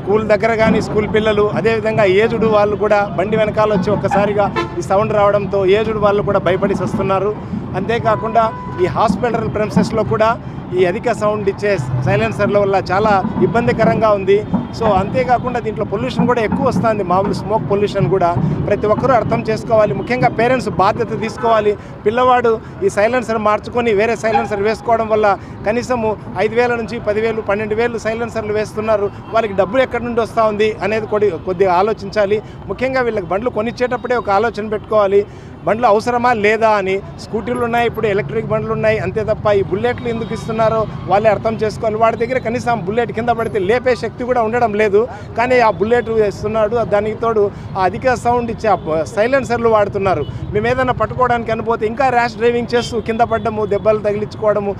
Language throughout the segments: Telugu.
స్కూల్ దగ్గర కానీ స్కూల్ పిల్లలు అదేవిధంగా ఏజుడు వాళ్ళు కూడా బండి వెనకాల వచ్చి ఒక్కసారిగా ఈ సౌండ్ రావడంతో ఏజుడు వాళ్ళు కూడా భయపడి వస్తున్నారు. అంతేకాకుండా ఈ హాస్పిటల్ ప్రెమిసెస్లో కూడా ఈ అధిక సౌండ్ ఇచ్చే సైలెన్సర్ల వల్ల చాలా ఇబ్బందికరంగా ఉంది. సో అంతేకాకుండా దీంట్లో పొల్యూషన్ కూడా ఎక్కువ వస్తుంది. మామూలు స్మోక్ పొల్యూషన్ కూడా ప్రతి ఒక్కరూ అర్థం చేసుకోవాలి. ముఖ్యంగా పేరెంట్స్ బాధ్యత తీసుకోవాలి. పిల్లవాడు ఈ సైలెన్సర్ మార్చుకొని వేరే సైలెన్సర్ వేసుకోవడం వల్ల కనీసము ఐదు వేల నుంచి పదివేలు పన్నెండు వేలు సైలెన్సర్లు వేస్తున్నారు. వాళ్ళకి డబ్బులు ఎక్కడి నుండి వస్తూ ఉంది అనేది కొద్దిగా ఆలోచించాలి. ముఖ్యంగా వీళ్ళకి బండ్లు కొనిచ్చేటప్పుడే ఒక ఆలోచన పెట్టుకోవాలి. బండ్లు అవసరమా లేదా అని స్కూటీలు ఉన్నాయి ఇప్పుడు ఎలక్ట్రిక్ బండ్లు ఉన్నాయి అంతే తప్ప ఈ బుల్లెట్లు ఎందుకు ఇస్తున్నారో వాళ్ళే అర్థం చేసుకోవాలి. వాడి దగ్గర కనీసం బుల్లెట్ కింద పడితే లేపే శక్తి కూడా ఉండడం లేదు. కానీ ఆ బుల్లెట్ ఇస్తున్నాడు దానికి తోడు ఆ అధిక సౌండ్ ఇచ్చే ఆ సైలెన్సర్లు వాడుతున్నారు. మేము ఏదైనా పట్టుకోవడానికి అనిపోతే ఇంకా ర్యాష్ డ్రైవింగ్ చేస్తూ కింద పడ్డము దెబ్బలు తగిలించుకోవడము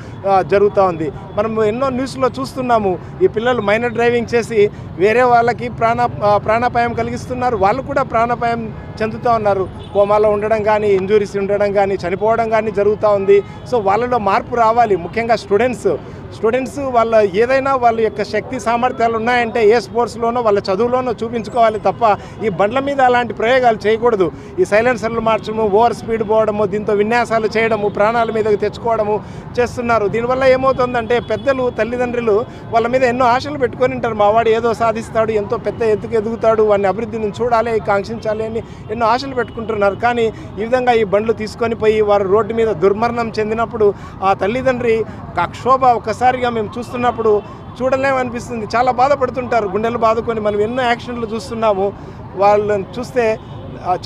జరుగుతూ ఉంది. మనం ఎన్నో న్యూస్లో చూస్తున్నాము ఈ పిల్లలు మైనర్ డ్రైవింగ్ చేసి వేరే వాళ్ళకి ప్రాణ ప్రాణాపాయం కలిగిస్తున్నారు. వాళ్ళు కూడా ప్రాణాపాయం చెందుతూ ఉన్నారు. కోమాలో ఉండడం కానీ ఇంజురీస్ ఉండడం కానీ చనిపోవడం కానీ జరుగుతూ ఉంది. సో వాళ్ళలో మార్పు రావాలి. ముఖ్యంగా స్టూడెంట్స్ స్టూడెంట్స్ వాళ్ళ ఏదైనా వాళ్ళ యొక్క శక్తి సామర్థ్యాలు ఉన్నాయంటే ఏ స్పోర్ట్స్లోనో వాళ్ళ చదువులోనో చూపించుకోవాలి తప్ప ఈ బండ్ల మీద అలాంటి ప్రయోగాలు చేయకూడదు. ఈ సైలెన్సర్లు మార్చడము ఓవర్ స్పీడ్ పోవడము దీంతో విన్యాసాలు చేయడము ప్రాణాల మీదకి తెచ్చుకోవడము చేస్తున్నారు. దీనివల్ల ఏమవుతుందంటే పెద్దలు తల్లిదండ్రులు వాళ్ళ మీద ఎన్నో ఆశలు పెట్టుకొని ఉంటారు. మావాడు ఏదో సాధిస్తాడు ఎంతో పెద్ద ఎత్తుకు ఎదుగుతాడు వాడిని అభివృద్ధిని చూడాలి కాంక్షించాలి అని ఎన్నో ఆశలు పెట్టుకుంటున్నారు. కానీ ఈ విధంగా ఈ బండ్లు తీసుకొని పోయి వారు రోడ్డు మీద దుర్మరణం చెందినప్పుడు ఆ తల్లిదండ్రి కక్షోభ ఒక ఒక్కసారిగా మేము చూస్తున్నప్పుడు చూడలేమనిపిస్తుంది. చాలా బాధపడుతుంటారు. గుండెలు బాదుకొని మనం ఎన్నో యాక్షన్లు చూస్తున్నాము. వాళ్ళని చూస్తే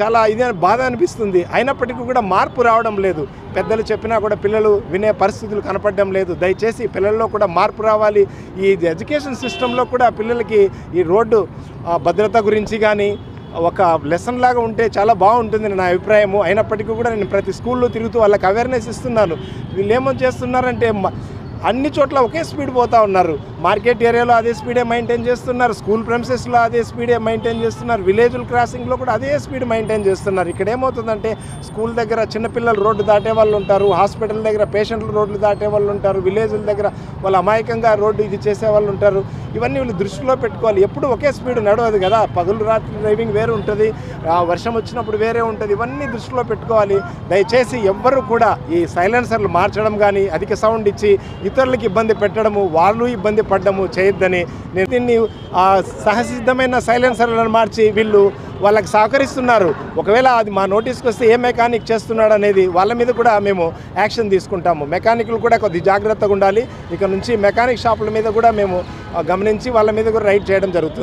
చాలా ఇదే బాధ అనిపిస్తుంది. అయినప్పటికీ కూడా మార్పు రావడం లేదు. పెద్దలు చెప్పినా కూడా పిల్లలు వినే పరిస్థితులు కనపడడం లేదు. దయచేసి పిల్లల్లో కూడా మార్పు రావాలి. ఈ ఎడ్యుకేషన్ సిస్టంలో కూడా పిల్లలకి ఈ రోడ్డు భద్రత గురించి కానీ ఒక లెసన్ లాగా ఉంటే చాలా బాగుంటుంది నా అభిప్రాయము. అయినప్పటికీ కూడా నేను ప్రతి స్కూల్లో తిరుగుతూ వాళ్ళకి అవేర్నెస్ ఇస్తున్నాను. వీళ్ళు ఏమో చేస్తున్నారంటే అన్ని చోట్ల ఒకే స్పీడ్ పోతా ఉన్నారు. మార్కెట్ ఏరియాలో అదే స్పీడే మెయింటైన్ చేస్తున్నారు స్కూల్ ప్రెమిసెస్లో అదే స్పీడే మెయింటైన్ చేస్తున్నారు విలేజ్ క్రాసింగ్లో కూడా అదే స్పీడ్ మెయింటైన్ చేస్తున్నారు. ఇక్కడ ఏమవుతుందంటే స్కూల్ దగ్గర చిన్నపిల్లలు రోడ్డు దాటే వాళ్ళు ఉంటారు హాస్పిటల్ దగ్గర పేషెంట్లు రోడ్లు దాటే వాళ్ళు ఉంటారు విలేజ్ల దగ్గర వాళ్ళు అమాయకంగా రోడ్డు ఇది చేసే వాళ్ళు ఉంటారు. ఇవన్నీ వీళ్ళు దృష్టిలో పెట్టుకోవాలి. ఎప్పుడు ఒకే స్పీడ్ నడవదు కదా. పగులు రాత్రి డ్రైవింగ్ వేరే ఉంటుంది ఆ వర్షం వచ్చినప్పుడు వేరే ఉంటుంది. ఇవన్నీ దృష్టిలో పెట్టుకోవాలి. దయచేసి ఎవ్వరు కూడా ఈ సైలెన్సర్లు మార్చడం కానీ అధిక సౌండ్ ఇచ్చి ఇతరులకు ఇబ్బంది పెట్టడము వాళ్ళు ఇబ్బంది పడ్డము చేయొద్దని. నేను దీన్ని ఆ సహసిద్ధమైన సైలెన్సర్లను మార్చి వీళ్ళు వాళ్ళకి సహకరిస్తున్నారు. ఒకవేళ అది మా నోటీస్కి వస్తే ఏ మెకానిక్ చేస్తున్నాడు అనేది వాళ్ళ మీద కూడా మేము యాక్షన్ తీసుకుంటాము. మెకానిక్లు కూడా కొద్ది జాగ్రత్తగా ఉండాలి. ఇక నుంచి మెకానిక్ షాపుల మీద కూడా మేము గమనించి వాళ్ళ మీద కూడా రైడ్ చేయడం జరుగుతుంది.